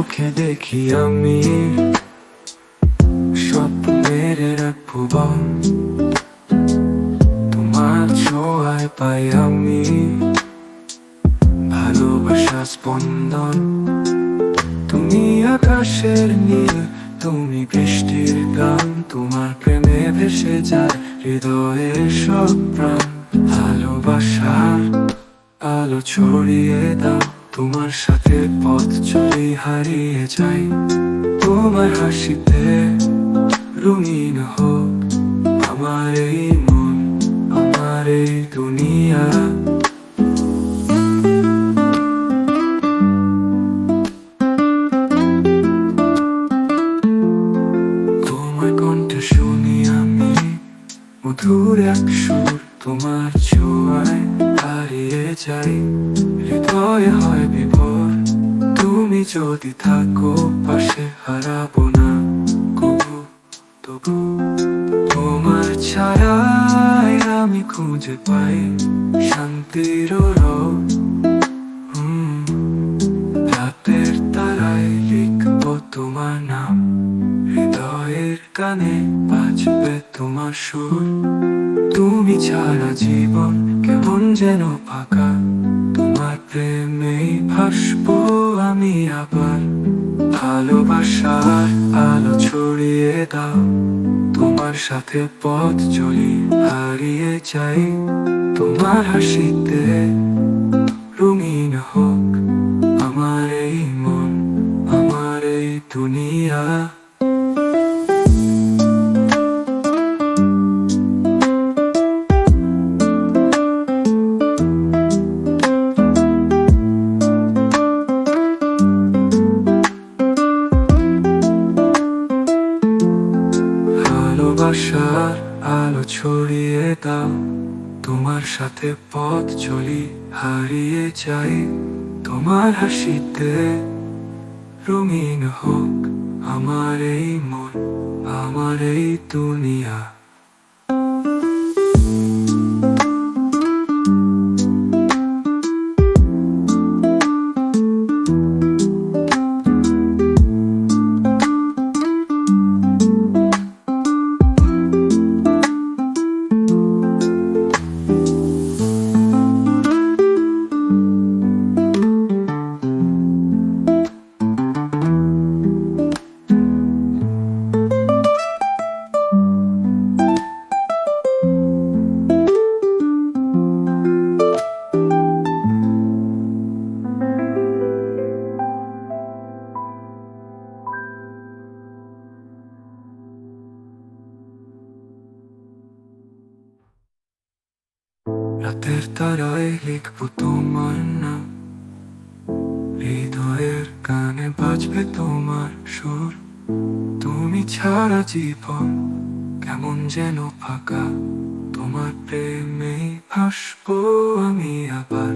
চোখে দেখি আমি স্বপ্নের এক তোমার ছোঁয়ায় পাই আমি ভালোবাসা স্পন্দন। তুমি আকাশের নীল, তুমি বৃষ্টির গান। তোমার প্রেমে ভেসে যায় হৃদয়ের সব প্রাণ। ভালোবাসার আলো ছড়িয়ে দাও। তোমার সাথে পথ চলে হারিয়ে যাই। তোমার হাসিতে রঙিন হোক আমার এই মন, আমার এই দুনিয়া। তোমার কণ্ঠ শুনি আমি, মধুর এক সুর তোমার ছোঁয়ায় হারিয়ে যাই। হৃদয়ে হয় বিভোর। তুমি যদি থাকো, পাশে হারাবো না। কবু, তবু তোমার ছায়ায় আমি খুঁজে পাই শান্তির রাতের তারায় লিখব তোমার নাম। হৃদয়ের কানে বাজবে তোমার সুর। তুমি ছাড়া জীবন কেমন যেন ফাঁকা প্রেমেই ভাসবো আমি আবার। ভালোবাসার আলো ছড়িয়ে দাও। তোমার সাথে পথ চলি হারিয়ে যাই। তোমার হাসিতে রঙিন হোক আমার এই মন, আমার এই দুনিয়া। ভালোবাসার আলো ছড়িয়ে দাও। তোমার সাথে পথ চলি, হারিয়ে যাই। তোমার হাসিতে রঙিন হোক আমার এই মন, আমার এই দুনিয়া। রাতের তারায় লিখব তোমার হৃদয়ের কানে বাজবে তোমার সুর তুমি ছাড়া জীবন কেমন যেন ফাঁকা তোমার প্রেমে ভাসবো আমি আবার